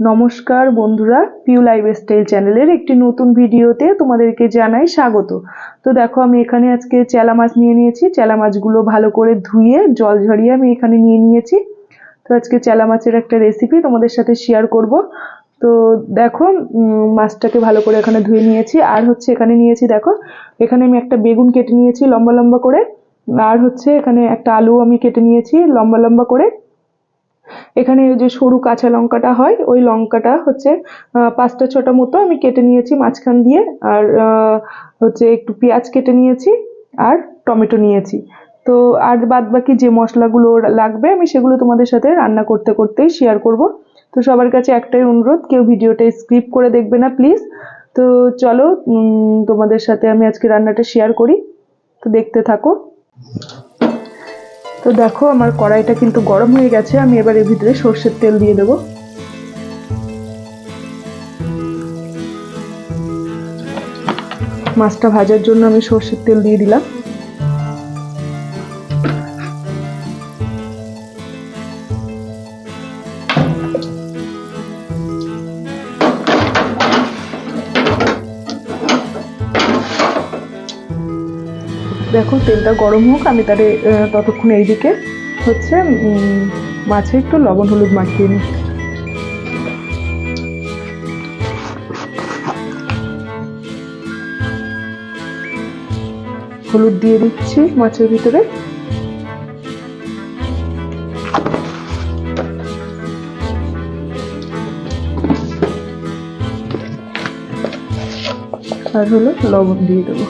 নমস্কার বন্ধুরা Piu life style চ্যানেলের একটি নতুন ভিডিওতে তোমাদেরকে জানাই স্বাগত। তো দেখো, আমি এখানে আজকে চেলা মাছ নিয়ে নিয়েছি। চেলা মাছগুলো ভালো করে ধুয়ে, জল ঝরিয়ে আমি এখানে নিয়ে নিয়েছি। তো আজকে চেলা মাছের একটা রেসিপি তোমাদের সাথে শেয়ার করব। তো দেখো মাছটাকে ভালো করে এখানে ধুয়ে নিয়েছি। আর হচ্ছে এখানে নিয়েছি, দেখো, এখানে আমি একটা বেগুন কেটে নিয়েছি লম্বা লম্বা করে। আর হচ্ছে এখানে একটা আলু আমি কেটে নিয়েছি লম্বা লম্বা করে। এখানে যে সরু কাঁচা লঙ্কাটা হয়, ওই লঙ্কাটা হচ্ছে পাঁচটা ছটা মতো আমি কেটে নিয়েছি মাঝখান দিয়ে, আর হচ্ছে একটু পেঁয়াজ কেটে নিয়েছি আর টমেটো নিয়েছি। তো আর বাদ বাকি যে মশলাগুলো লাগবে আমি সেগুলো তোমাদের সাথে রান্না করতে করতেই শেয়ার করব। তো সবার কাছে একটাই অনুরোধ, কেউ ভিডিওটা স্কিপ করে দেখবে না প্লিজ তো চলো তোমাদের সাথে আমি আজকে রান্নাটা শেয়ার করি। তো দেখতে থাকো। তো দেখো, আমার কড়াইটা কিন্তু গরম হয়ে গেছে, আমি এবার এর ভিতরে সর্ষের তেল দিয়ে দেবো। মাছটা ভাজার জন্য আমি সর্ষের তেল দিয়ে দিলাম। দেখো তেলটা গরম হোক আমি আহ, ততক্ষণ এইদিকে হচ্ছে উম, মাছে একটু লবণ হলুদ মাখিয়ে নিই। হলুদ দিয়ে দিচ্ছি মাছের ভিতরে। আর হলো লবণ দিয়ে দেবো।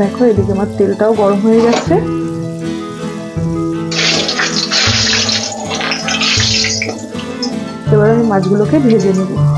দেখো এদিকে আমার তেলটাও গরম হয়ে গেছে। এবার আমি মাছগুলোকে ভেজে নেব।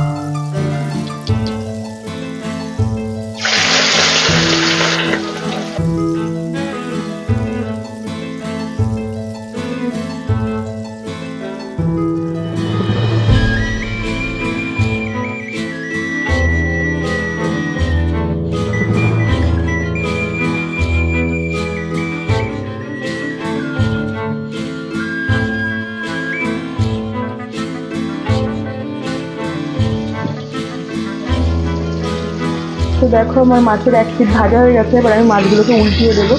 তো দেখো আমার মাছের এক পিঠ ভাজা হয়ে গেছে, এবার আমি মাছগুলোকে উল্টিয়ে দেবো।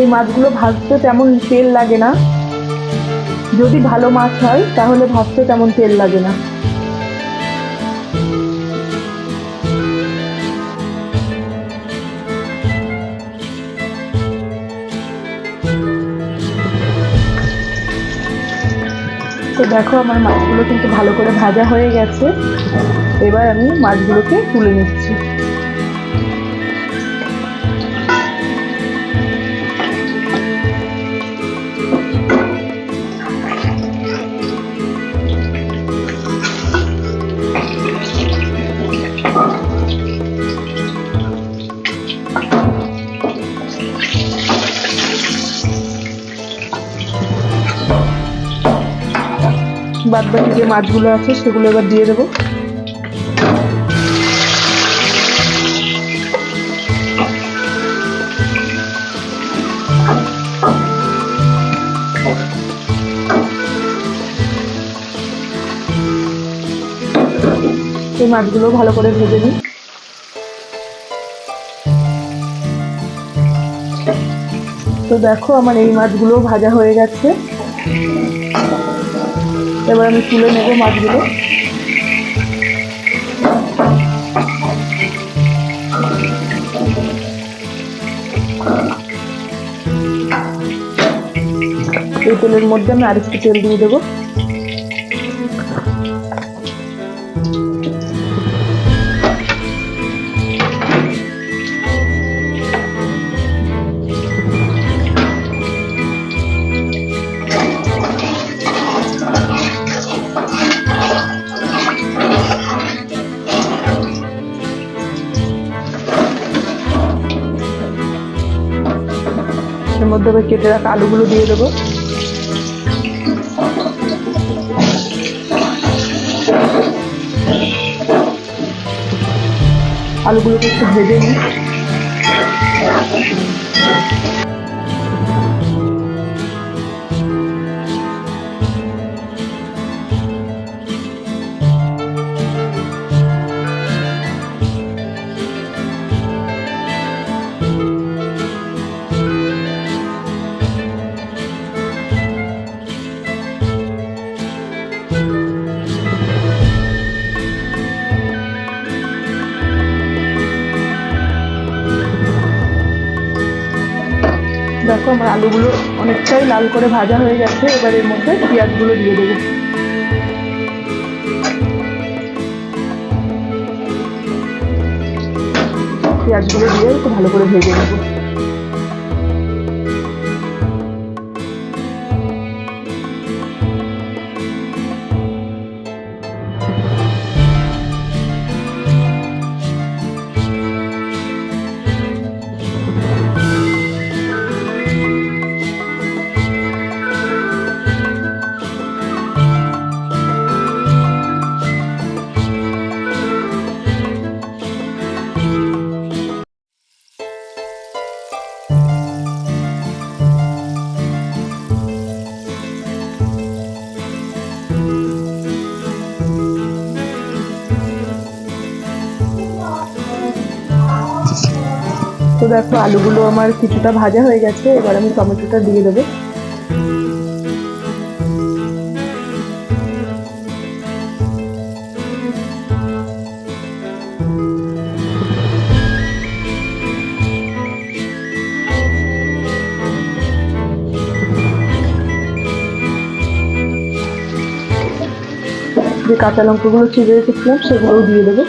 এই মাছগুলো ভাজতে তেমন তেল লাগে না। যদি ভালো মাছ হয়, তাহলে ভাজতে তেমন তেল লাগে না। দেখো আমার মাছগুলো কিন্তু ভালো করে ভাজা হয়ে গেছে। এবার আমি মাছগুলোকে তুলে নিচ্ছি। বাকি যে মাছগুলো আছে সেগুলো এবার দিয়ে দেবো। এই মাছগুলো ভালো করে ভেজে নিই। তো দেখো আমার এই মাছগুলো ভাজা হয়ে গেছে। এবার আমি তুলে নেব মাছগুলো। এই তেলের মধ্যে আমি আরেকটু তেল দিয়ে দেবো। আবার কেটে রাখা আলুগুলো দিয়ে দেবো। আলুগুলোকে একটু ভেজে নিই। আমার আলুগুলো অনেকটাই লাল করে ভাজা হয়ে গেছে, এবার এর মধ্যে পেঁয়াজগুলো দিয়ে দেবো। পেঁয়াজগুলো দিয়ে একটু ভালো করে ভেজে নেব। দেখো, আলুগুলো আমার কিছুটা ভাজা হয়ে গেছে, এবার আমি টমেটোটা দিয়ে দেবো। যে কাঁচা লঙ্কাগুলো চিড়ে রেখেছিলাম, সেগুলোও দিয়ে দেবো।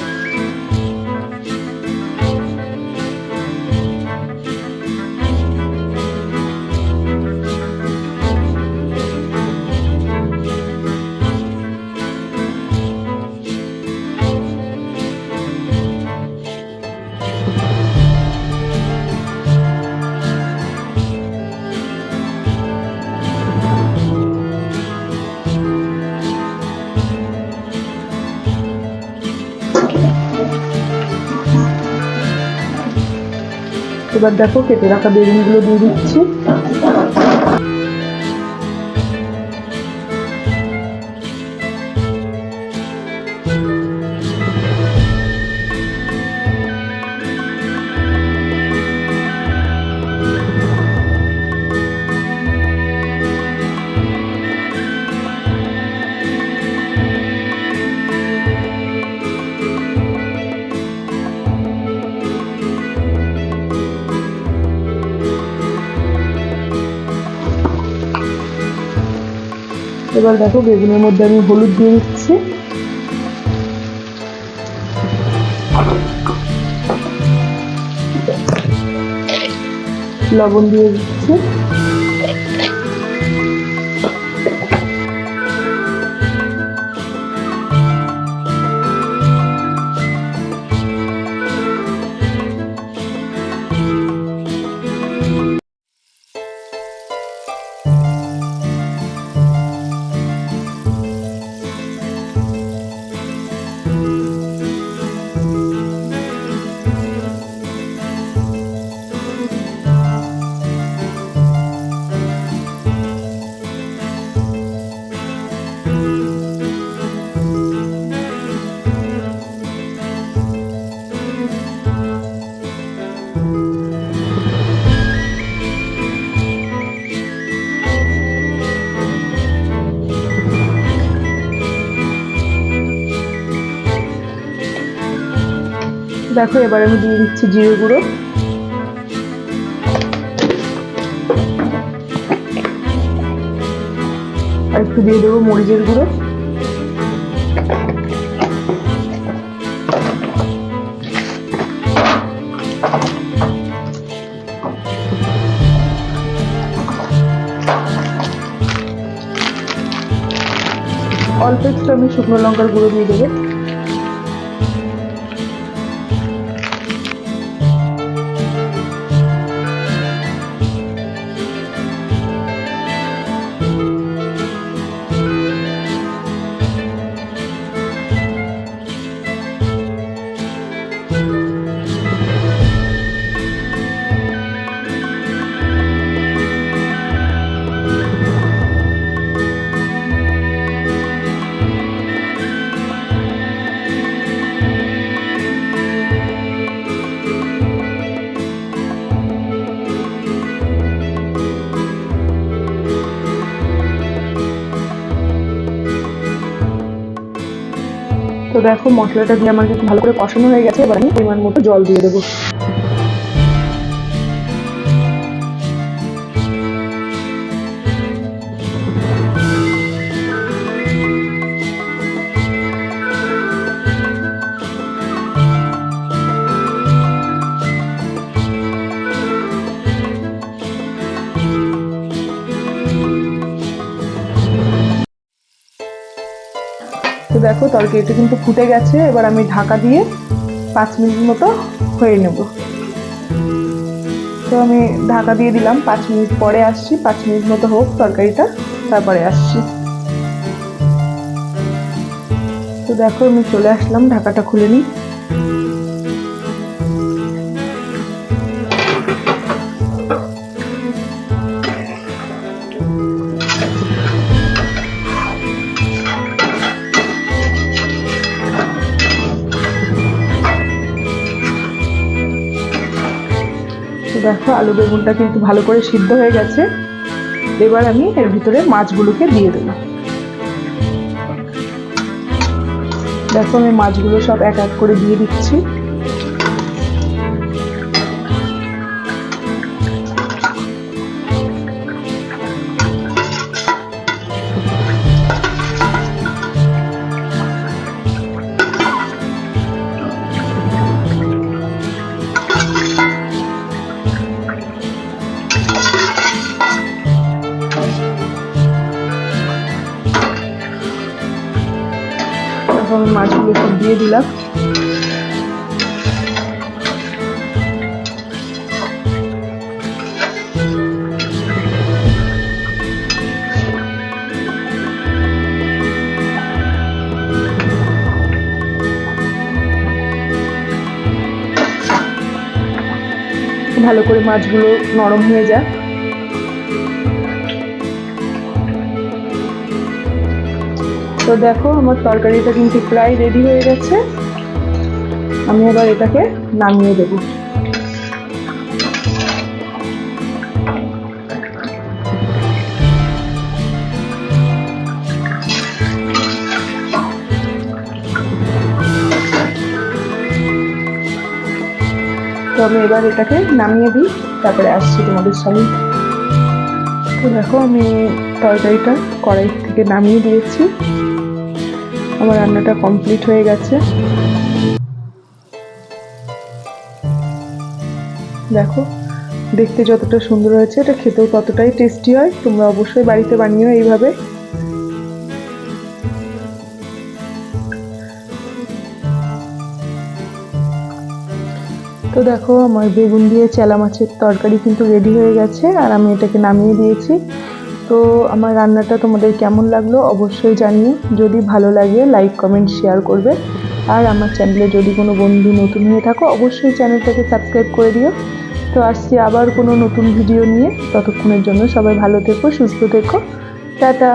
এবার দেখো কেটে রাখা বেগুনগুলো দিয়ে দিচ্ছি। এবার দেখো বেগুনের মধ্যে আমি হলুদ দিয়ে দিচ্ছি। লবণ দিয়ে দিচ্ছি। দেখো, এবার আমি দিয়ে দিচ্ছি জিরে গুঁড়ো। আর একটু দিয়ে দেবো মরিচের গুঁড়ো। অল্প একটু আমি শুকনো লঙ্কার গুঁড়ো দিয়ে দেবো। দেখো মশলাটা দিয়ে আমার কিন্তু ভালো করে কষানো হয়ে গেছে, এবার আমি পরিমাণ মতো জল দিয়ে দেবো। দেখো, তরকারিটা কিন্তু ফুটে গেছে। এবার আমি ঢাকা দিয়ে পাঁচ মিনিট মতো হয়ে নেব। তো আমি ঢাকা দিয়ে দিলাম। পাঁচ মিনিট পরে আসছি। পাঁচ মিনিট মতো হোক তরকারিটা, তারপরে আসছি। তো দেখো, আমি চলে আসলাম। ঢাকাটা খুলে নিই। আলু বেগুনটা কিন্তু ভালো করে সিদ্ধ হয়ে গেছে। এবার আমি এর ভিতরে মাছগুলোকে দিয়ে দেব। দেখো আমি মাছগুলো সব এক এক করে দিয়ে দিচ্ছি। মাছগুলো সব দিয়ে দিলাম। ভালো করে মাছগুলো নরম হয়ে যায়। তো দেখো, আমার তরকারিটা কিন্তু প্রায় রেডি হয়ে গেছে। আমি এবার এটাকে নামিয়ে দেবো। তো আমি এবার এটাকে নামিয়ে দিই, তারপরে আসছি তোমাদের সঙ্গে তো দেখো, আমি তরকারিটা কড়াই থেকে নামিয়ে দিয়েছি। আমার রান্নাটা কমপ্লিট হয়ে গেছে। দেখো, দেখতে যতটা সুন্দর হয়েছে, এটা খেতেও ততটাই টেস্টি হয়। তোমরা অবশ্যই বাড়িতে বানিও এইভাবে। তো দেখো, আমার বেগুন দিয়ে চেলা মাছের তরকারি কিন্তু রেডি হয়ে গেছে, আর আমি এটাকে নামিয়ে দিয়েছি। তো আমার রান্নাটা তোমাদের কেমন লাগল অবশ্যই জানিয়ে যদি ভালো লাগে লাইক কমেন্ট শেয়ার করবে। আর আমার চ্যানেলে যদি কোনো বন্ধু নতুন হয়ে থাকো, অবশ্যই চ্যানেলটাকে সাবস্ক্রাইব করে দিও। তো আসছি আবার কোনো নতুন ভিডিও নিয়ে। ততক্ষণের জন্য সবাই ভালো থেকো, সুস্থ থেকো। টাটা!